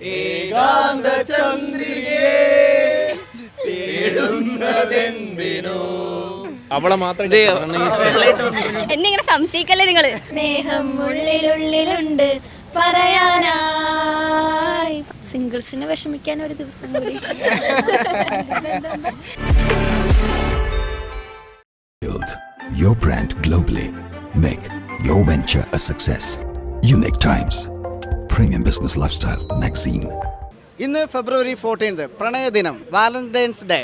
ഏകാന്ത ചന്ദ്രികേ തേടുന്നതെന്തിനോ അവളെ മാത്രം എന്നെ ഇങ്ങനെ സംശയിക്കല്ലേ നിങ്ങൾ സ്നേഹം ഉള്ളിലുള്ളിലുണ്ട് പറയാനായി സിംഗിൾസിന് വിഷമിക്കാൻ ഒരു ദിവസം കൂടി your brand globally. Make your venture a success. Unique Times. Premium Business Lifestyle Magazine. ഇന്ന് ഫെബ്രുവരി ഫോർട്ടീൻത് പ്രണയദിനം വാലന്റൈൻസ് ഡേ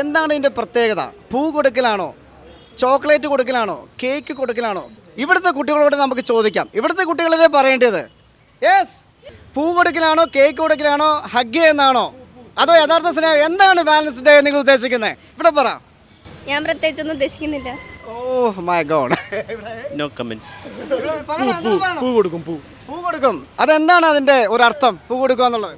എന്താണ് ഇതിന്റെ പ്രത്യേകത? പൂ കൊടുക്കലാണോ? ചോക്ലേറ്റ് കൊടുക്കലാണോ? കേക്ക് കൊടുക്കലാണോ? ഇവിടുത്തെ കുട്ടികളോട് നമുക്ക് ചോദിക്കാം. ഇവിടുത്തെ കുട്ടികളെ പറയേണ്ടത്? യെസ് പൂ കൊടുക്കലാണോ? കേക്ക് കൊടുക്കലാണോ? ഹഗ് എന്നാണോ അതോ യഥാർത്ഥ സ്നേഹം? എന്താണ് ബാലൻസ് ഡേ നിങ്ങൾ ഉദ്ദേശിക്കുന്നത്? ഇവിടെ പറ. ഞാൻ പ്രത്യേകിച്ചൊന്നും ഉദ്ദേശിക്കുന്നില്ല. Oh my God no comments പൂ കൊടുക്കും പൂ. പൂ കൊടുക്കും അതെന്താണ് അതിന്റെ ഒരർത്ഥം? പൂ കൊടുക്കുക എന്നുള്ളത്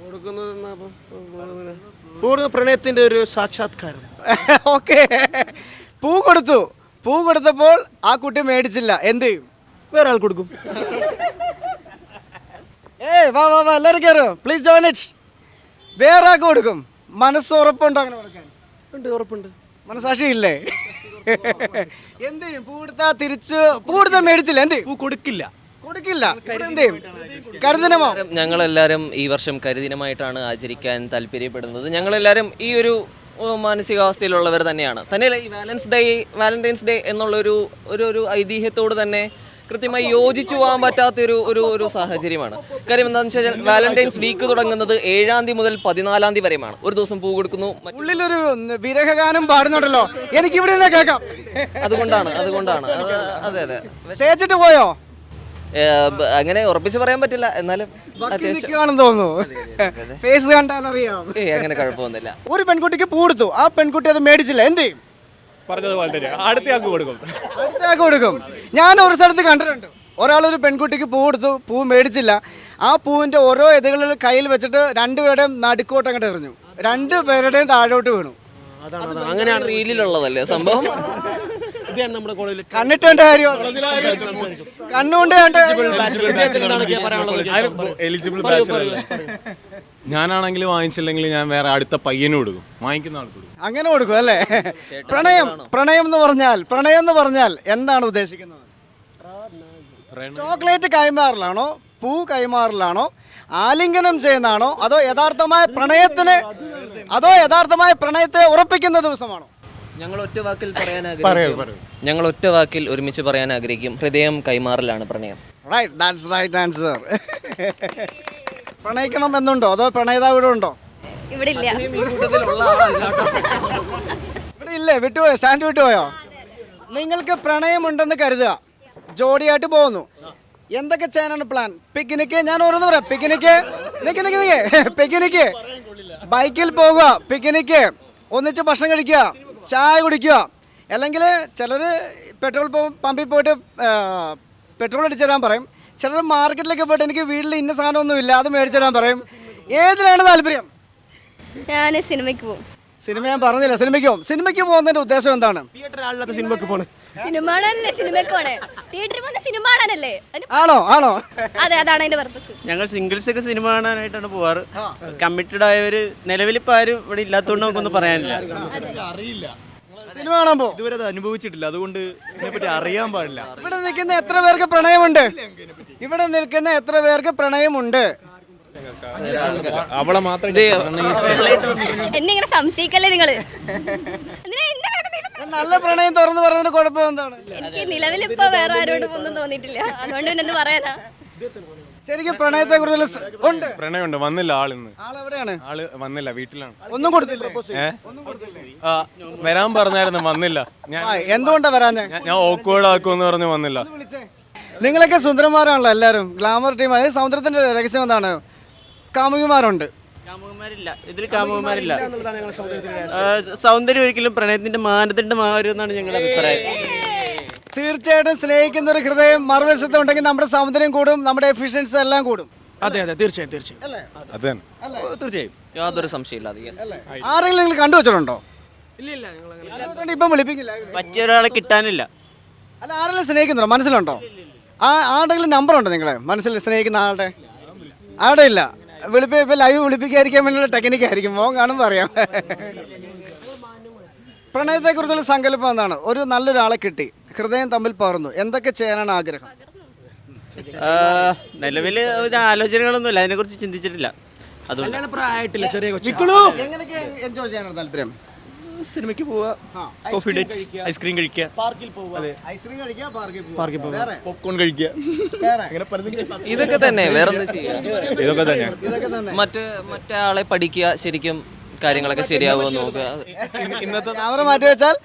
പൂർണ പ്രണയത്തിന്റെ ഒരു സാക്ഷാത്കാരം. ഓക്കെ. പൂ കൊടുത്തു. പൂ കൊടുത്തപ്പോൾ ആ കുട്ടി മേടിച്ചില്ല. എന്ത് ചെയ്യും? വേറെ ആൾ കൊടുക്കും. ഏയ് വാ വാ വാ എല്ലാവരും കയറോ പ്ലീസ് ജോയിൻ ഇറ്റ് വേറെ ആൾക്ക് കൊടുക്കും. മനസ്സ് ഉറപ്പുണ്ടോ അങ്ങനെ കൊടുക്കാൻ? ഉണ്ട് ഉറപ്പുണ്ട്. മനസാക്ഷി ഇല്ലേ? എന്ത് ചെയ്യും? പൂ കൊടുത്താ തിരിച്ച് പൂ കൊടുത്താ മേടിച്ചില്ല. എന്ത് ചെയ്യും? പൂ കൊടുക്കില്ല. കൊടുക്കില്ല. ഞങ്ങളെല്ലാവരും ഈ വർഷം കരിദിനമായിട്ടാണ് ആചരിക്കാൻ താല്പര്യപ്പെടുന്നത്. ഞങ്ങളെല്ലാവരും ഈ ഒരു മാനസികാവസ്ഥയിലുള്ളവർ തന്നെയാണ്. തന്നെയല്ല ഈ വാലൻസ് ഡേ വാലന്റൈൻസ് ഡേ എന്നുള്ളൊരു ഒരു ഒരു ഐതിഹ്യത്തോട് തന്നെ കൃത്യമായി യോജിച്ചു പോകാൻ പറ്റാത്തൊരു ഒരു ഒരു സാഹചര്യമാണ്. കാര്യം എന്താണെന്ന് വെച്ചാൽ വാലന്റൈൻസ് വീക്ക് തുടങ്ങുന്നത് ഏഴാം തീയതി മുതൽ പതിനാലാം തീയതി വരെയാണ് ഒരു ദിവസം പൂ കൊടുക്കുന്നു ഉള്ളിലൊരു വിരഹഗാനം പാടുന്നുണ്ടല്ലോ. എനിക്ക് ഇവിടെ കേൾക്കാം. അതുകൊണ്ടാണ് അതുകൊണ്ടാണ്. അതെ അതെ. തേച്ചിട്ട് പോയോ? അങ്ങനെ ഉറപ്പിച്ച് പറയാൻ പറ്റില്ല. എന്നാലും ഫേസ് കണ്ടാലറിയാം. അങ്ങനെ കുഴപ്പമൊന്നുമില്ല. ഒരു പെൺകുട്ടിക്ക് പൂടുത്തു ആ പെൺകുട്ടി അത് മേടിച്ചില്ല. എന്ത് ചെയ്യും? പറഞ്ഞതുപോലെ തന്നെ അടുത്ത ആൾക്ക് കൊടുക്കും. അടുത്തയാൾക്ക് കൊടുക്കും. ഞാൻ ഒരു സ്ഥലത്ത് കണ്ടിട്ടുണ്ട്. ഒരു പെൺകുട്ടിക്ക് പൂ കൊടുത്തു. പൂ മേടിച്ചില്ല. ആ പൂവിന്റെ ഓരോ ഇതകളിൽ കയ്യിൽ വെച്ചിട്ട് രണ്ടുപേരുടെയും നടുക്കോട്ട് അങ്ങോട്ട് എറിഞ്ഞു. രണ്ടു പേരുടെയും താഴോട്ട് വീണു. അങ്ങനെയാണ് റീലിലുള്ളതല്ലേ സംഭവം? ഇതാണ് നമ്മുടെ കോളേജിൽ കണ്ണിട്ട് കണ്ട കാര്യം. കണ്ണുകൊണ്ട് കണ്ട എലിജിബിൾ ഞാനാണെങ്കിൽ വാങ്ങിച്ചില്ലെങ്കിൽ ഞാൻ വേറെ അടുത്ത പയ്യന് കൊടുക്കും. വാങ്ങിക്കുന്ന ആൾക്ക് കൊടുക്കും. അങ്ങനെ കൊടുക്കും അല്ലേ? പ്രണയം പ്രണയം എന്ന് പറഞ്ഞാൽ പ്രണയം എന്ന് പറഞ്ഞാൽ എന്താണ് ഉദ്ദേശിക്കുന്നത്? ചോക്ലേറ്റ് കൈമാറലാണോ? പൂ കൈമാറലാണോ? ആലിംഗനം ചെയ്യുന്നതാണോ? അതോ യഥാർത്ഥമായ പ്രണയത്തിന് അതോ യഥാർത്ഥമായ പ്രണയത്തെ ഉറപ്പിക്കുന്ന ദിവസമാണോ? ഞങ്ങൾ ഒറ്റ വാക്കിൽ പറയാൻ ആഗ്രഹിക്കും. ഞങ്ങൾ ഒറ്റ വാക്കിൽ ഒരുമിച്ച് പറയാൻ ആഗ്രഹിക്കും. ഹൃദയം കൈമാറലാണ് പ്രണയം. റൈറ്റ് ദാറ്റ്സ് റൈറ്റ് ആൻസർ പ്രണയിക്കണം എന്നുണ്ടോ അതോ പ്രണയതാവ് ഇവിടെ ഉണ്ടോ ഇവിടെ ഇല്ല ഇവിടെ ഇല്ലേ വിട്ടുപോയോ? സ്റ്റാൻഡ് വിട്ടുപോയോ? നിങ്ങൾക്ക് പ്രണയമുണ്ടെന്ന് കരുതുക. ജോഡിയായിട്ട് പോകുന്നു. എന്തൊക്കെ ചെയ്യാനാണ് പ്ലാൻ പിക്നിക്ക് ഞാൻ ഓരോന്ന് പറയാം. പിക്നിക്ക് നിക്ക് നിക്ക് നിക്ക്. പിക്നിക്ക് ബൈക്കിൽ പോകുക. പിക്നിക്ക് ഒന്നിച്ച് ഭക്ഷണം കഴിക്കുക. ചായ കുടിക്കുക. അല്ലെങ്കിൽ ചിലർ പെട്രോൾ പമ്പിൽ പോയിട്ട് പെട്രോൾ അടിച്ചു തരാൻ പറയും. ചിലർ മാർക്കറ്റിലൊക്കെ പോയിട്ട് എനിക്ക് വീട്ടിൽ ഇന്ന സാധനമൊന്നുമില്ല അത് മേടിച്ചു തരാൻ പറയും. ഏതിലാണ് താല്പര്യം? ഞാൻ സിനിമയ്ക്ക് പോകും സിനിമ ഞാൻ പറഞ്ഞില്ല സിനിമയ്ക്ക് പോകും സിനിമയ്ക്ക് പോകുന്നതിന്റെ ഉദ്ദേശം എന്താണ്? തിയേറ്റർ സിനിമയ്ക്ക് സിനിമക്ക് തിയേറ്ററിൽ പോകുന്ന സിനിമ കാണാനല്ലേ അതിന് ആണോ ആണോ? അതെ അതാണ് അതിന്റെ പർപ്പസ് ഞങ്ങൾ സിംഗിൾസ് ഒക്കെ സിനിമ കാണാനായിട്ടാണ് പോവാറ്. കമ്മിറ്റഡ് ആയവര് നിലവിൽ ഇപ്പൊ ആരും ഇവിടെ ഇല്ലാത്തതുകൊണ്ട് നമുക്കൊന്നും പറയാനില്ല. സിനിമ കാണാൻ പോകും ഇതുവരെ അത് അനുഭവിച്ചിട്ടില്ല. അതുകൊണ്ട് ഇതിനെപ്പറ്റി അറിയാൻ പാടില്ല. ഇവിടെ നിൽക്കുന്ന എത്ര പേർക്ക് പ്രണയമുണ്ട്? ഇവിടെ നിൽക്കുന്ന എത്ര പേർക്ക് പ്രണയമുണ്ട്? അവളെ മാത്രം എന്നെ ഇങ്ങനെ സംശയിക്കല്ലേ നിങ്ങൾ? എന്തിനാ എന്നെ? നല്ല പ്രണയം തുറന്നു പറഞ്ഞതിന് കുഴപ്പം എന്താണ്? എനിക്ക് നിലവിൽ ഇപ്പൊ വേറെ ആരോടും ഒന്നും തോന്നിയിട്ടില്ല. അതുകൊണ്ട് പിന്നെ എന്ത് പറയാനാ? ശരിക്കും പ്രണയത്തെ കുറിച്ച് ഉണ്ട്. പ്രണയമുണ്ട്. വന്നില്ല ആളിന്ന് ആളെവിടെയാണ് ആൾ വന്നില്ല വീട്ടിലാണ്. ഒന്നും കൊടുത്തില്ല? ഏ? ആ, വരാൻ പറഞ്ഞായിരുന്നു വന്നില്ല. ഞാൻ എന്തുകൊണ്ടാ വരാൻ ഞാൻ- ഞാൻ ആക്കുമെന്ന് പറഞ്ഞു വന്നില്ല. നിങ്ങളൊക്കെ സുന്ദരന്മാരാണല്ലോ എല്ലാവരും. ഗ്ലാമർ ടീം അതായത് സൗന്ദര്യത്തിന്റെ രഹസ്യം എന്താണ്? കാമുകിമാരുണ്ട്. കാമുകന്മാരില്ല. ഇതിൽ കാമുകന്മാരില്ല. സൗന്ദര്യം ഒരിക്കലും പ്രണയത്തിന്റെ മാനദണ്ഡമാകരുത് എന്നാണ് ഞങ്ങളുടെ അഭിപ്രായം. തീർച്ചയായിട്ടും സ്നേഹിക്കുന്ന ഒരു ഹൃദയം മറുവശത്ത് ഉണ്ടെങ്കിൽ നമ്മുടെ സൗന്ദര്യം കൂടും നമ്മുടെ എഫിഷ്യൻസി എല്ലാം കൂടും. അതെ അതെ തീർച്ചയായും തീർച്ചയായും. തീർച്ചയായും. യാതൊരു സംശയമില്ല. ആരെങ്കിലും നിങ്ങൾ കണ്ടുവച്ചിട്ടുണ്ടോ? ഇപ്പം വിളിപ്പിക്കില്ല. പറ്റിയ ഒരാളെ കിട്ടാനില്ല. അല്ല ആരെങ്കിലും സ്നേഹിക്കുന്നുണ്ടോ? മനസ്സിലുണ്ടോ? ആ ആരുടെങ്കിലും നമ്പർ ഉണ്ടോ നിങ്ങളെ? മനസ്സിൽ സ്നേഹിക്കുന്ന ആളുടെ? ആരുടെ ഇല്ല. വിളിപ്പി ഇപ്പൊ ലൈവ് വിളിപ്പിക്കാതിരിക്കാൻ വേണ്ടിയുള്ള ടെക്നിക്ക് ആയിരിക്കും. മോൻ കാണുമ്പോൾ അറിയാം. പ്രണയത്തെക്കുറിച്ചുള്ള സങ്കല്പം എന്താണ്? ഒരു നല്ലൊരാളെ കിട്ടി. ഹൃദയം തമ്മിൽ പകർന്നു. എന്തൊക്കെ ചെയ്യാനാണ് ആഗ്രഹം? നിലവിൽ ഒരു ആലോചനകളൊന്നുമില്ല. അതിനെക്കുറിച്ച് ചിന്തിച്ചിട്ടില്ല. അതുകൊണ്ട്. പ്രായമായിട്ടില്ല ചെറിയ കൊച്ചു. എങ്ങനെയൊക്കെ എൻജോയ് ചെയ്യാനാണ് താല്പര്യം? സിനിമയ്ക്ക് പോവുക കോഫി ഡേറ്റ്സ് ഐസ്ക്രീം കഴിക്കുക. പാർക്കിൽ പോവുക. ഐസ്ക്രീം കഴിക്കുക പാർക്കിൽ പാർക്കിൽ പോവുക. പോപ്കോൺ കഴിക്കുക. അങ്ങനെ പലതും ഇതൊക്കെ തന്നെ വേറെ ഇതൊക്കെ തന്നെ. മറ്റേ മറ്റേ ആളെ പഠിക്കുക ശരിക്കും കാര്യങ്ങളൊക്കെ ശരിയാവുമോ നോക്കുക. ഇന്നത്തെ ക്യാമറ മാറ്റി വെച്ചാൽ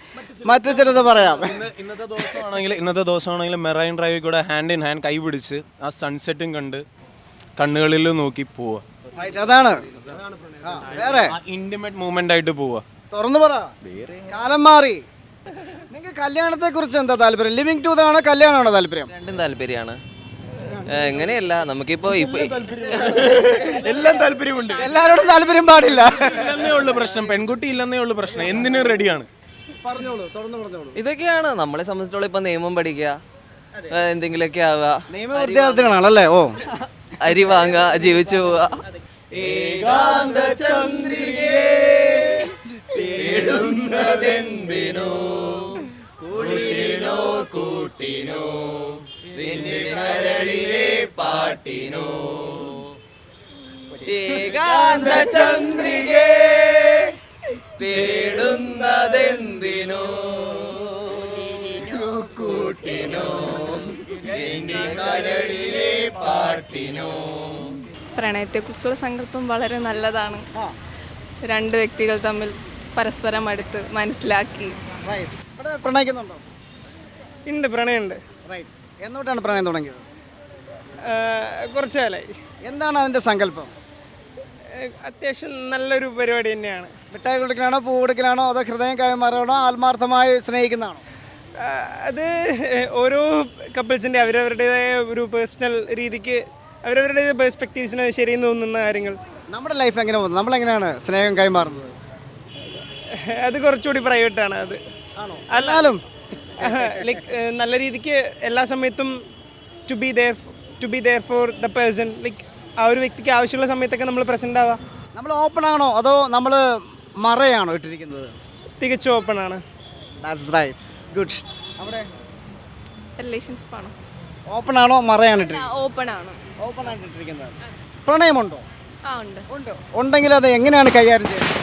മറ്റു ചിലത് പറയാം. ഇന്ന് ഇന്നത്തെ ദിവസമാണെങ്കിൽ ഇന്നത്തെ ദിവസമാണെങ്കിൽ മെറൈൻ ഡ്രൈവിൽ കൂടെ ഹാൻഡ് ഇൻ ഹാൻഡ് കൈ പിടിച്ച് ആ സൺസെറ്റും കണ്ട് കണ്ണുകളിൽ നോക്കി പോവുക. അതാണ്. വേറെ? ആ ഇന്റിമേറ്റ് മൂവ്മെന്റ് ആയിട്ട് പോവുക. തുറന്നു പറ. കാലം മാറി. നിങ്ങൾക്ക് കല്യാണത്തെ കുറിച്ച് എന്താ താല്പര്യം? ലിവിങ് ടു ആണോ കല്യാണമാണോ താല്പര്യം? രണ്ടും താല്പര്യമാണ്. എങ്ങനെയല്ല നമുക്കിപ്പോ ഇപ്പൊ എല്ലാം താല്പര്യമുണ്ട്. എല്ലാരോടും താല്പര്യം പാടില്ല. ഇല്ലെന്നേ ഉള്ളു പ്രശ്നം. പെൺകുട്ടി ഇല്ലെന്നേ ഉള്ളു പ്രശ്നം. എന്തിനും റെഡിയാണ് പറഞ്ഞോളൂ തുറന്നു പറഞ്ഞോളൂ. ഇതൊക്കെയാണ്. നമ്മളെ സംബന്ധിച്ചിടത്തോളം ഇപ്പൊ നിയമം പഠിക്കുക. ഏ, എന്തെങ്കിലുമൊക്കെ ആവുക. നിയമ വിദ്യാർത്ഥികളാണല്ലേ? ഓ. അരി വാങ്ങുക ജീവിച്ചു പോവുക. ഏകാന്ത ചന്ദ്രികേ തേടുന്നതെന്തിനോ? കൂട്ടിനോ? നിന്റെ കരളിലെ പാട്ടിനോ? പ്രണയത്തെക്കുറിച്ചുള്ള സങ്കല്പം വളരെ നല്ലതാണ്. രണ്ട് വ്യക്തികൾ തമ്മിൽ പരസ്പരം അടുത്ത് മനസ്സിലാക്കി. Right. ഇവിടെ പ്രണയിക്കുന്നുണ്ടോ? ഉണ്ട് പ്രണയമുണ്ട്. റൈറ്റ് എന്നോട്ടാണ് പ്രണയം തുടങ്ങിയത്? കുറച്ച് കാലമായി എന്താണ് അതിന്റെ സങ്കല്പം? അത്യാവശ്യം നല്ലൊരു പരിപാടി തന്നെയാണ്. മിഠായി കൊടുക്കലാണോ പൂ കൊടുക്കലാണോ അതോ ഹൃദയം കൈമാറാണോ ആത്മാർത്ഥമായി സ്നേഹിക്കുന്നതാണോ? അത് ഓരോ കപ്പിൾസിന്റെ അവരവരുടേതായ ഒരു പേഴ്സണൽ രീതിക്ക് അവരവരുടെ പെർസ്പെക്റ്റീവ്സിന് ശരിയെന്ന് തോന്നുന്ന കാര്യങ്ങൾ. നമ്മുടെ ലൈഫ് എങ്ങനെ പോകുന്നത് നമ്മളെങ്ങനെയാണ് സ്നേഹം കൈമാറുന്നത്? അത് കുറച്ചുകൂടി പ്രൈവറ്റ് ആണ് അത്. അല്ലാലും ലൈക്ക് നല്ല രീതിക്ക് എല്ലാ സമയത്തും to be there to be there for the person like ആ ഒരു വ്യക്തിക്ക് ആവശ്യമുള്ള സമയത്തൊക്കെ നമ്മൾ പ്രസന്റ് ആവാം. നമ്മൾ ഓപ്പൺ ആണോ? അതോ നമ്മൾ മറയാണോ ഇട്ടിരിക്കുന്നത്? തികച്ചും ഓപ്പൺ ആണ്. ദാറ്റ്സ് റൈറ്റ് ഗുഡ് അവിടെ? റിലേഷൻഷിപ്പാണ് ഓപ്പൺ ആണോ? മറയാണ് ഇട്ടിരിക്കുന്നത്? ഓപ്പൺ ആണ്. ഓപ്പൺ ഇട്ടിരിക്കുന്നത്. പ്രണയമുണ്ടോ ആ ഉണ്ട്. ഉണ്ട്. ഉണ്ടെങ്കിൽ അത് എങ്ങനെയാണ് കൈകാര്യം ചെയ്യുന്നത്?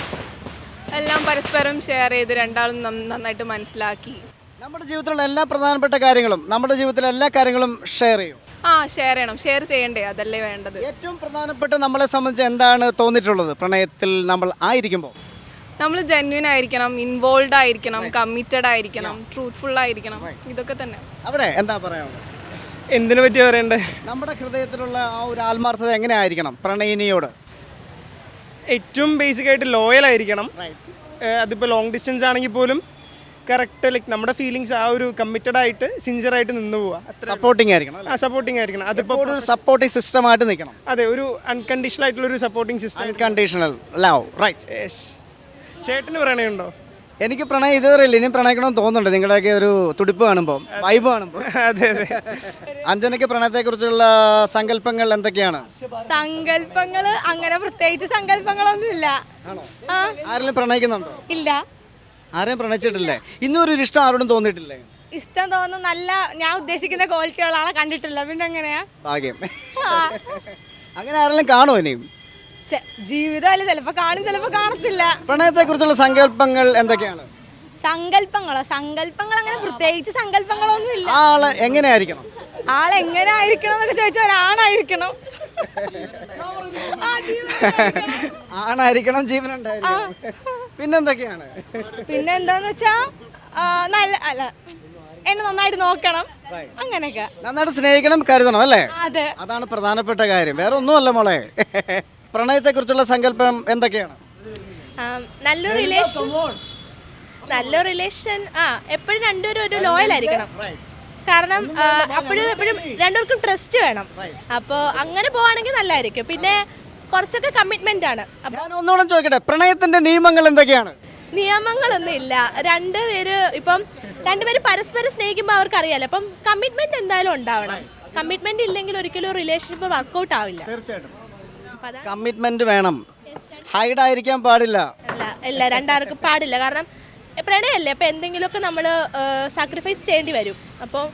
എല്ലാം പരസ്പരം ഷെയർ ചെയ്ത് രണ്ടാളും നന്നായിട്ട് മനസ്സിലാക്കി. നമ്മുടെ ജീവിതത്തിലുള്ള എല്ലാ പ്രധാനപ്പെട്ട കാര്യങ്ങളും നമ്മുടെ ജീവിതത്തിലെ എല്ലാ കാര്യങ്ങളും ഷെയർ ചെയ്യും. ആ ഷെയർ ചെയ്യണം. ഷെയർ ചെയ്യണ്ടേ? അതല്ലേ വേണ്ടത്. ഏറ്റവും പ്രധാനപ്പെട്ട നമ്മളെ സംബന്ധിച്ച് എന്താണ് തോന്നിയിട്ടുള്ളത്? പ്രണയത്തിൽ നമ്മൾ ആയിരിക്കുമ്പോൾ. നമ്മൾ ജെന്യൂൻ ആയിരിക്കണം ഇൻവോൾവ് ആയിരിക്കണം കമ്മിറ്റഡ് ആയിരിക്കണം ട്രൂത്ത്ഫുൾ ആയിരിക്കണം. ഇതൊക്കെ തന്നെ. അവിടെ എന്താ പറയാനുള്ളത്? എന്തിനു പറ്റി പറയണ്ടേ? നമ്മുടെ ഹൃദയത്തിലുള്ള ആ ഒരു ആത്മാർത്ഥത എങ്ങനെ ആയിരിക്കണം പ്രണയിനിയോട്? ഏറ്റവും ബേസിക് ആയിട്ട് ലോയൽ ആയിരിക്കണം. അതിപ്പോൾ ലോങ് ഡിസ്റ്റൻസ് ആണെങ്കിൽ പോലും കറക്റ്റ് ലൈക്ക് നമ്മുടെ ഫീലിങ്സ് ആ ഒരു കമ്മിറ്റഡ് ആയിട്ട് സിൻസിയർ ആയിട്ട് നിന്ന് പോവുക സപ്പോർട്ടിംഗ് സപ്പോർട്ടിങ് ആയിരിക്കണം? ആ സപ്പോർട്ടിങ് ആയിരിക്കണം. അതിപ്പോൾ ഒരു സപ്പോർട്ടിങ് സിസ്റ്റമായിട്ട് നിൽക്കണം. അതെ ഒരു അൺകണ്ടീഷണൽ ആയിട്ടുള്ള ഒരു supporting system unconditional love right ചേട്ടന് പ്രണയമുണ്ടോ എനിക്ക് പ്രണയം ഇതുവരെ ഇല്ല. ഇനി പ്രണയിക്കണമെന്ന് തോന്നുന്നുണ്ട്. നിങ്ങളുടെയൊക്കെ ഒരു തുടിപ്പ് കാണുമ്പോൾ വൈബ് കാണുമ്പോൾ അതെ അതെ. അഞ്ജനയ്ക്ക് പ്രണയത്തെക്കുറിച്ചുള്ള സങ്കല്പങ്ങൾ എന്തൊക്കെയാണ്? സങ്കല്പങ്ങൾ അങ്ങനെ പ്രത്യേകിച്ച് സങ്കല്പങ്ങളൊന്നുമില്ല. ആ. ആരെങ്കിലും പ്രണയിക്കുന്നുണ്ടോ? ഇല്ല. ആരെയും പ്രണയിച്ചിട്ടില്ലേ? ഇന്നും ഒരു ഇഷ്ടം ആരോടും തോന്നിയിട്ടില്ലേ? ഇഷ്ടം തോന്നുന്നു. നല്ല ഞാൻ ഉദ്ദേശിക്കുന്ന ക്വാളിറ്റി ഉള്ള ആളെ കണ്ടിട്ടില്ല. പിന്നെ എങ്ങനെയാ? ഭാഗ്യം. ആ. അങ്ങനെ ആരെങ്കിലും കാണുമോ ഇനിയും? ജീവിതമല്ല ചിലപ്പോ കാണും ചിലപ്പോ കാണത്തില്ല. പ്രണയത്തെക്കുറിച്ചുള്ള സങ്കല്പങ്ങൾ എന്തൊക്കെയാണ്? സങ്കല്പങ്ങളോ? സങ്കല്പങ്ങൾ അങ്ങനെ പ്രത്യേകിച്ച് സങ്കല്പങ്ങളൊന്നും ഇല്ല ആൾ എങ്ങനെയായിരിക്കണം? ആളെങ്ങനെ ആയിരിക്കണം എന്നൊക്കെ ചോദിച്ചാൽ ഒരാണായിരിക്കണം. ആ, ജീവിതമായിരിക്കണം. ആണായിരിക്കണം ജീവനുണ്ടായിരിക്കണം. പിന്നെന്തൊക്കെയാണ്? പിന്നെ എന്താന്ന് വെച്ചാ നല്ല അല്ല എന്നെ നന്നായിട്ട് നോക്കണം. അങ്ങനെയൊക്കെ. നന്നായിട്ട് സ്നേഹിക്കണം കരുതണം അല്ലേ? അതെ. അതാണ് പ്രധാനപ്പെട്ട കാര്യം. വേറെ ഒന്നുമല്ല മോളെ. പ്രണയത്തെക്കുറിച്ചുള്ള സങ്കല്പം എന്തൊക്കെയാണ്? നല്ല നല്ലൊരു റിലേഷൻ നല്ല റിലേഷൻ ആ എപ്പോഴും രണ്ടുപേരും ഒരു ലോയൽ ആയിരിക്കണം. കാരണം അപ്പോഴും എപ്പോഴും രണ്ടുപേർക്കും ട്രസ്റ്റ് വേണം. അപ്പോൾ അങ്ങനെ പോവാണെങ്കിൽ നല്ലതായിരിക്കും പിന്നെ കുറച്ചൊക്കെ കമ്മിറ്റ്മെന്റ് ആണ്. ഞാൻ ഒന്നുകൂടെ ചോദിക്കട്ടെ പ്രണയത്തിന്റെ നിയമങ്ങൾ എന്തൊക്കെയാണ്? നിയമങ്ങളൊന്നും ഇല്ല രണ്ടുപേര് ഇപ്പം രണ്ടുപേര് പരസ്പരം സ്നേഹിക്കുമ്പോൾ അവർക്ക് അറിയാലോ അപ്പം കമ്മിറ്റ്മെന്റ് എന്തായാലും ഉണ്ടാവണം. കമ്മിറ്റ്മെന്റ് ഇല്ലെങ്കിൽ ഒരിക്കലും റിലേഷൻഷിപ്പ് വർക്കൗട്ട് ആവില്ല. തീർച്ചയായിട്ടും. കമ്മിറ്റ്മെന്റ് വേണം. ഹൈഡ് ആയിരിക്കാൻ പാടില്ല. അല്ല ഇല്ല രണ്ടാർക്കും പാടില്ല. കാരണം പ്രണയല്ലേ? പ്രണയമല്ലേ അപ്പോൾ എന്തെങ്കിലുമൊക്കെ നമ്മൾ സാക്രിഫൈസ് ചെയ്യേണ്ടി വരും. അപ്പോൾ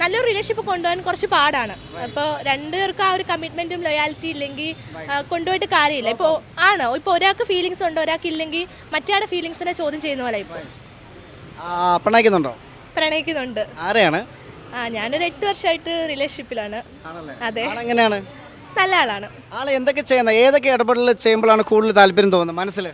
നല്ലൊരു റിലേഷൻഷിപ്പ് കൊണ്ടുപോകാൻ കുറച്ച് പാടാണ്. അപ്പോൾ രണ്ടുപേർക്കും ആ ഒരു കമ്മിറ്റ്മെന്റും ലോയാലിറ്റി ഇല്ലെങ്കിൽ കൊണ്ടുപോയിട്ട് കാര്യമില്ല. ഇപ്പോൾ ആണ്. ഇപ്പോൾ ഒരാൾക്ക് ഫീലിങ്സ് ഉണ്ട് ഒരാൾക്ക് ഇല്ലെങ്കിൽ മറ്റേ ഫീലിങ്സിനെ ചോദ്യം ചെയ്യുന്ന പോലെ ഇപ്പോൾ പ്രണയിക്കുന്നുണ്ടോ? പ്രണയിക്കുന്നുണ്ട്. ആരെയാണ്? ആ ഞാനൊരു എട്ട് വർഷമായിട്ട് റിലേഷൻഷിപ്പിലാണ് അതെ. ആളെങ്ങനെയാണ്? നല്ല ആളാണ്. ആൾ എന്തൊക്കെ ചെയ്യുന്ന? ഏതൊക്കെ ഇടപെടൽ ചെയ്യുമ്പോഴാണ് കൂടുതൽ താല്പര്യം തോന്നുന്നത്? മനസ്സിൽ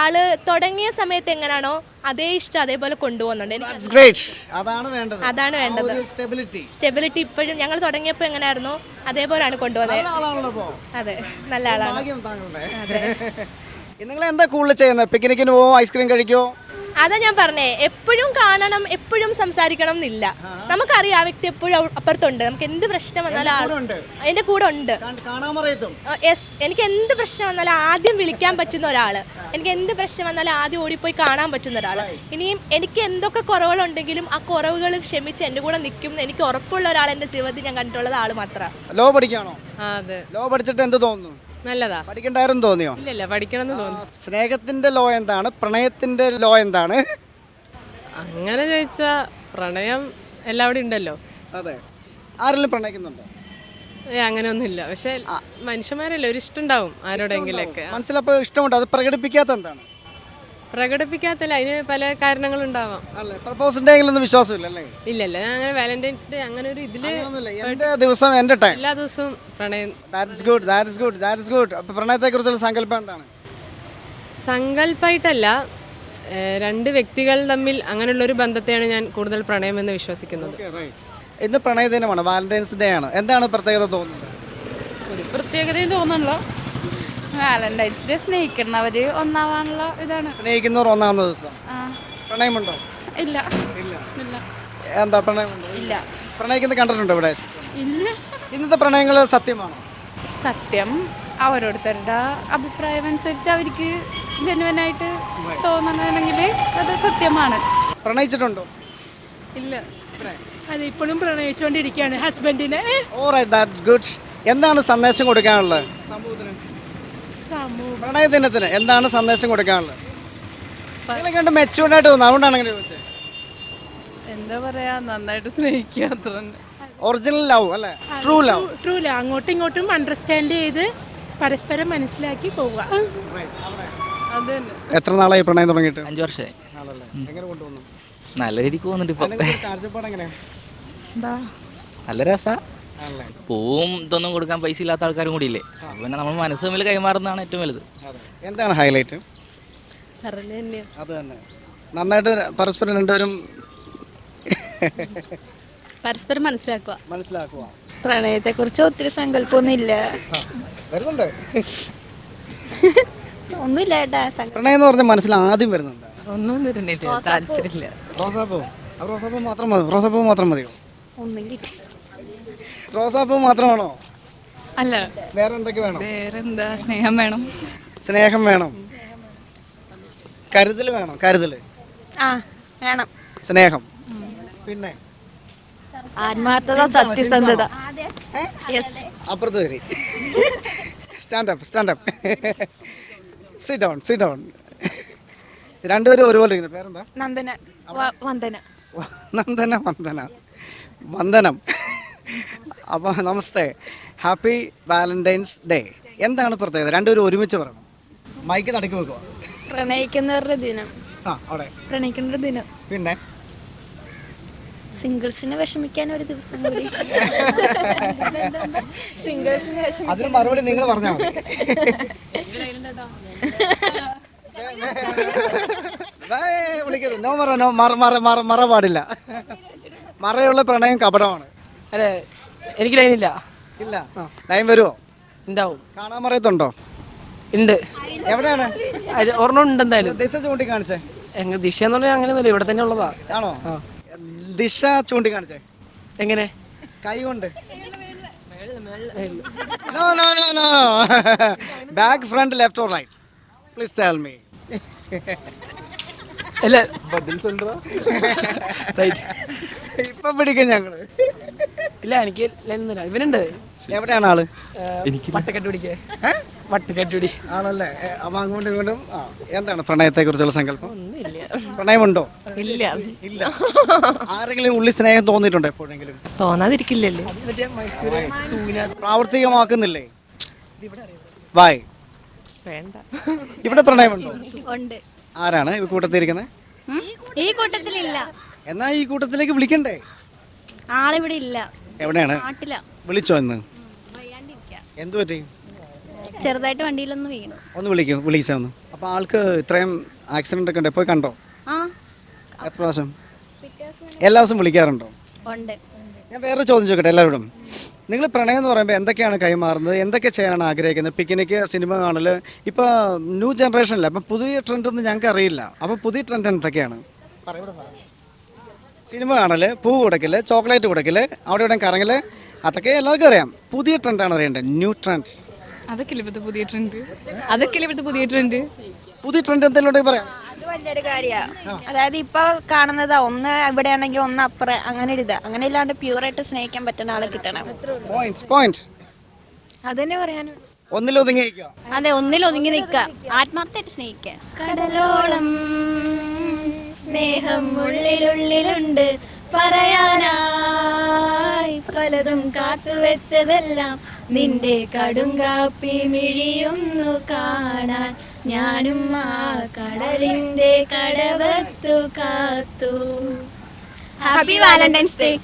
ആൾ തുടങ്ങിയ സമയത്ത് എങ്ങനെയാണോ അതേ ഇഷ്ടം അതേപോലെ കൊണ്ടുപോകുന്നുണ്ട്. എനിക്ക് ഗ്രേറ്റ് അതാണ് വേണ്ടത്. അതാണ് വേണ്ടത്. സ്റ്റെബിലിറ്റി സ്റ്റെബിലിറ്റി ഇപ്പോഴും ഞങ്ങൾ തുടങ്ങിയപ്പോൾ എങ്ങനെയായിരുന്നു അതേപോലെയാണ് കൊണ്ടുപോകുന്നത്. അതെ നല്ല ആളാണ്. നിങ്ങൾ എന്താ കൂടുതൽ ചെയ്യുന്നത്? പിക്നിക്കിന് പോവോ? ഐസ്ക്രീം കഴിക്കോ? അതാ ഞാൻ പറഞ്ഞേ എപ്പോഴും കാണണം എപ്പോഴും സംസാരിക്കണം എന്നില്ല. നമുക്കറിയാം ആ വ്യക്തി എപ്പോഴും അപ്പുറത്തുണ്ട്. നമുക്ക് എന്ത് പ്രശ്നം വന്നാലും ആൾ എന്റെ കൂടെ ഉണ്ട് യെസ് എനിക്ക് എന്ത് പ്രശ്നം വന്നാലും ആദ്യം വിളിക്കാൻ പറ്റുന്ന ഒരാൾ. എനിക്ക് എന്ത് പ്രശ്നം വന്നാലും ആദ്യം ഓടിപ്പോയി കാണാൻ പറ്റുന്ന ഒരാൾ. ഇനിയും എനിക്ക് എന്തൊക്കെ കുറവുകളുണ്ടെങ്കിലും ആ കുറവുകൾ ക്ഷമിച്ച് എന്റെ കൂടെ നിൽക്കും എനിക്ക് ഉറപ്പുള്ള ഒരാൾ എന്റെ ജീവിതത്തിൽ ഞാൻ കണ്ടിട്ടുള്ളത് ആൾ മാത്രമാണ് ലോ പഠിക്കാണോ അതെ. ലോ പഠിച്ചിട്ട് എന്ത് തോന്നുന്നു? നല്ലതാ. പഠിക്കണ്ടായിരുന്നു തോന്നിയോ? ഇല്ലല്ല പഠിക്കണമെന്ന് തോന്നുന്നു സ്നേഹത്തിന്റെ ലോ എന്താണ്? പ്രണയത്തിന്റെ ലോ എന്താണ്? അങ്ങനെ ചോദിച്ചാ പ്രണയം എല്ലാവിടെ ഉണ്ടല്ലോ. അതെ. ആരെങ്കിലും പ്രണയിക്കുന്നുണ്ടോ? ഏ അങ്ങനെയൊന്നുമില്ല. പക്ഷെ മനുഷ്യന്മാരല്ലേ ഒരു ഇഷ്ടം ഉണ്ടാവും ആരോടെങ്കിലൊക്കെ. മനസ്സിലപ്പോ ഇഷ്ടമുണ്ട്. അത് പ്രകടിപ്പിക്കാത്ത എന്താണ്? പ്രകടിപ്പിക്കാത്തല്ല അതിന് പല കാരണങ്ങളുണ്ടാവാം. അല്ലേ പ്രപ്പോസിന്റെ വിശ്വാസമില്ല അല്ലേ? ഇല്ലല്ല ഞാൻ അങ്ങനെ വാലന്റൈൻസ് ഡേ അങ്ങനെ ഒരു ഇതിൽ എന്റെ ദിവസം എന്റെ ടൈം എല്ലാ ദിവസവും പ്രണയം. That's good that's good that's good അപ്പൊ പ്രണയത്തെ കുറിച്ചുള്ള സങ്കല്പം എന്താണ്? സങ്കല്പമായിട്ടല്ല രണ്ട് വ്യക്തികൾ തമ്മിൽ അങ്ങനെയുള്ള ഒരു ബന്ധത്തെയാണ് ഞാൻ കൂടുതൽ പ്രണയം എന്ന് വിശ്വസിക്കുന്നത് ഇന്ന് പ്രണയ ദിനമാണ് വാലന്റൈൻസ് ഡേ ആണ്. എന്താണ് പ്രത്യേകത തോന്നുന്നത്? ഒരു പ്രത്യേകതയും തോന്നണല്ലോ. വാലന്റൈൻസ് ഡേ സ്നേഹിക്കുന്നവര് ഒന്നാവാനുള്ള ഇതാണ്. സ്നേഹിക്കുന്നവർ ഒന്നാമത്തെ ദിവസം. പ്രണയമുണ്ടോ? ഇല്ല. ഇല്ല. ഇല്ല. എന്താ പ്രണയമുണ്ടോ? ഇല്ല. പ്രണയിക്കുന്നത് കണ്ടിട്ടുണ്ടോ ഇവിടെ? ഇല്ല. ഇന്നത്തെ പ്രണയങ്ങൾ സത്യമാണോ? സത്യം. ഓരോരുത്തരുടെ അഭിപ്രായം അനുസരിച്ച് അവർക്ക് ജനുവനായിട്ട് തോന്നണമെങ്കിൽ അത് സത്യമാണ്. പ്രണയിച്ചിട്ടുണ്ടോ? ഇല്ല. അത് ഇപ്പോഴും പ്രണയിച്ചുകൊണ്ടിരിക്കുകയാണ് ഹസ്ബൻഡിനെ. ഓ റൈറ്റ് ദാറ്റ് ഗുഡ് എന്താണ് സന്ദേശം കൊടുക്കാനുള്ളത്? പ്രണയ ദിനത്തിന് എന്താണ് സന്ദേശം കൊടുക്കാനുള്ളത്? നിങ്ങളെ കണ്ട് മെച്ചൂർഡ് ആയിട്ട് തോന്നുന്നു. അതുകൊണ്ടാണ് അങ്ങനെ ചോദിച്ചത്. എന്താ പറയാ നന്നായിട്ട് സ്നേഹിക്കുക അത്ര ഒറിജിനൽ ലവ് അല്ലേ? ട്രൂ ലവ് ട്രൂ ലവ് അങ്ങോട്ടും ഇങ്ങോട്ടും അണ്ടർസ്റ്റാൻഡ് ചെയ്ത് പരസ്പരം മനസ്സിലാക്കി പോവുക. അത് തന്നെ എത്ര നാളായി പ്രണയം തുടങ്ങിയിട്ട്? അഞ്ച് വർഷമായി ആണല്ലേ എങ്ങനെ കൊണ്ടുവന്നു? നല്ല രീതിക്ക് പോകുന്നുണ്ട് ഇപ്പൊ കാഴ്ചപ്പാട് എങ്ങനെയാ? നല്ല രസാ. പൂവും ഇതൊന്നും കൊടുക്കാൻ പൈസ ഇല്ലാത്ത ആൾക്കാരും കൂടി ഇല്ലേ? അപ്പൊ പിന്നെ നമ്മൾ മനസ്സ് തമ്മിൽ കൈമാറുന്നതാണ് ഏറ്റവും വലുത്. എന്താണ് ഹൈലൈറ്റ് അത് തന്നെ. നന്നായിട്ട് പരസ്പരം രണ്ടുപേരും പരസ്പരം മനസ്സിലാക്കുക മനസ്സിലാക്കുക പ്രണയത്തെ കുറിച്ച് ഒത്തിരി സങ്കല്പമൊന്നും ഇല്ല വരുന്നുണ്ട്. ഒന്നുമില്ല ഏട്ടാ പ്രണയം എന്ന് പറഞ്ഞാൽ മനസ്സിൽ ആദ്യം വരുന്നുണ്ട്. ഒന്നും വരുന്നില്ല താല്പര്യമില്ല. റോസാപ്പൂ. ആ റോസാപ്പൂ മാത്രം മതി. റോസാപ്പൂ മാത്രം മതിയോ? ഒന്നും കിട്ടി റോസാപ്പൂ മാത്രമാണോ? അല്ല. വേറെ എന്തൊക്കെ വേണം? വേറെന്താ? സ്നേഹം വേണം. സ്നേഹം വേണം. കരുതൽ വേണം? കരുതൽ ആ വേണം. സ്നേഹം. പിന്നെ? ആത്മാർത്ഥത സത്യസന്ധത. അപ്പുറത്ത് വരി. Stand up stand up sit down sit down രണ്ടുപേരും ഒരുപോലെ ഇരിക്കുന്നു. പേരെന്താ? നന്ദന. വന്ദന. നന്ദന വന്ദന. വന്ദനം. അപ്പോൾ നമസ്തേ. ഹാപ്പി വാലന്റൈൻസ് ഡേ എന്താണ് പ്രത്യേകത? രണ്ടുപേരും ഒരുമിച്ച് പറയണം. മൈക്ക് തടക്കി വെക്കുക പ്രണയിക്കുന്നവരുടെ ദിനം. ആ അവിടെ. പ്രണയിക്കുന്നവരുടെ ദിനം. പിന്നെ? സിംഗിൾസിന് വിഷമിക്കാൻ ഒരു ദിവസം കൂടി. സിംഗിൾസിന് വിഷമി അതിന് മറുപടി നിങ്ങൾ പറഞ്ഞാൽ ഏയ് വിളിക്കരുത്. നോ മറ നോ മറ മറ മറ മറ പാടില്ല മറയുള്ള പ്രണയം കപടമാണ്. അതെ എനിക്ക് ലൈൻ ഇല്ല. ഇല്ല. ലൈൻ വരുമോ ഉണ്ടാവും. കാണാൻ പറയത്തുണ്ടോ ഉണ്ട്. എവിടെയാണ്? ഒരെണ്ണം ഉണ്ട് എന്തായാലും ദിശ ചൂണ്ടി കാണിച്ചേ എങ്ങനെ ദിശ എന്ന് പറഞ്ഞാൽ അങ്ങനെയൊന്നുമില്ല ഇവിടെ തന്നെ ഉള്ളതാ. ആണോ? ദിശ ചൂണ്ടി കാണിച്ചേ എങ്ങനെ? കൈ കൊണ്ട്. No no no no back front left or right please tell me അല്ല. ഇപ്പൊ പിടിക്കും ഞങ്ങൾ. ഇല്ല എനിക്ക് ഇവനുണ്ട്. എവിടെയാണ് ആൾ? വട്ടക്കെട്ട് പിടിക്കേ വട്ടക്കെട്ട് പിടി ആണല്ലേ? അപ്പൊ അങ്ങോട്ടും ഇങ്ങോട്ടും ആ എന്താണ് പ്രണയത്തെ കുറിച്ചുള്ള സങ്കല്പം പ്രണയമുണ്ടോ? ഇല്ല. ഇല്ല. ആരെങ്കിലും ഉള്ളി സ്നേഹം തോന്നിയിട്ടുണ്ടോ എപ്പോഴെങ്കിലും? തോന്നാതിരിക്കില്ലല്ലേ. പ്രാവർത്തികമാക്കുന്നില്ലേ? വായ്. വേണ്ട. ഇവിടെ പ്രണയമുണ്ടോ? ഉണ്ട്. ആരാണ് ഈ കൂട്ടത്തിരിക്കുന്നത് ഈ കൂട്ടത്തിലില്ല. എന്നാ ഈ കൂട്ടത്തിലേക്ക് വിളിക്കണ്ടേ? ആളിവിടെ ഇല്ല. എവിടെയാണ്? വിളിച്ചോ ഇന്ന്? എന്തു പറ്റി? ചെറുതായിട്ട് വണ്ടിയിലൊന്ന് വീണു. ഒന്ന് വിളിക്കൂ വിളിച്ചാ ഒന്ന്. അപ്പോൾ ആൾക്ക് ഇത്രയും ആക്സിഡന്റ് ഒക്കെ ഉണ്ട്. പോയി കണ്ടോ? എത്ര പ്രാവശ്യം? എല്ലാ ദിവസവും വിളിക്കാറുണ്ടോ? ഉണ്ട്. ഞാൻ വേറെ ചോദ്യം ചോദിക്കട്ടെ എല്ലാവരോടും. നിങ്ങൾ പ്രണയം എന്ന് പറയുമ്പോൾ എന്തൊക്കെയാണ് കൈമാറുന്നത്? എന്തൊക്കെ ചെയ്യാനാണ് ആഗ്രഹിക്കുന്നത്? പിക്നിക്ക് സിനിമ കാണൽ ഇപ്പോൾ ന്യൂ ജനറേഷനില്ല അപ്പം പുതിയ ട്രെൻഡ് ഒന്നും ഞങ്ങൾക്ക് അറിയില്ല. അപ്പോൾ പുതിയ ട്രെൻഡ് എന്തൊക്കെയാണ്? സിനിമ കാണൽ പൂ കൊടുക്കൽ ചോക്ലേറ്റ് കൊടുക്കൽ അവിടെ ഇവിടെ കറങ്ങൽ അതൊക്കെ എല്ലാവർക്കും അറിയാം. പുതിയ ട്രെൻഡാണ് അറിയേണ്ടത്. ന്യൂ ട്രെൻഡ് അതൊക്കെ പുതിയ ട്രെൻഡ് അതൊക്കെ പുതിയ ട്രെൻഡ് പുതിയ ട്രെൻഡ് എന്തെങ്കിലും ഉണ്ടെങ്കിൽ പറയാം. അത് വലിയൊരു കാര്യമാണ് അതായത് ഇപ്പൊ കാണുന്നത് ഒന്ന് ഇവിടെ ആണെങ്കിൽ ഒന്ന് അപ്പുറം അങ്ങനെ ഒരു ഇതാ. അങ്ങനെ ഇല്ലാണ്ട് പ്യൂറായിട്ട് സ്നേഹിക്കാൻ പറ്റുന്ന ആളെ കിട്ടണം. പോയിന്റ് പോയിന്റ് അതന്നെ പറയാനും ഒന്നിലൊതുങ്ങി അതെ ഒന്നിൽ ഒതുങ്ങി നിൽക്കുക. ആത്മാർത്ഥമായിട്ട് സ്നേഹിക്കുക. കടലോളം സ്നേഹം ഉള്ളിലുള്ളിലുണ്ട്. പറയാനായി പലതും കാത്തുവെച്ചതെല്ലാം നിന്റെ കടുങ്കാപ്പി മിഴിയുന്നു കാണാൻ. ഞാനും ആ കടലിന്റെ കടവത്തു കാത്തു. Happy Valentine's day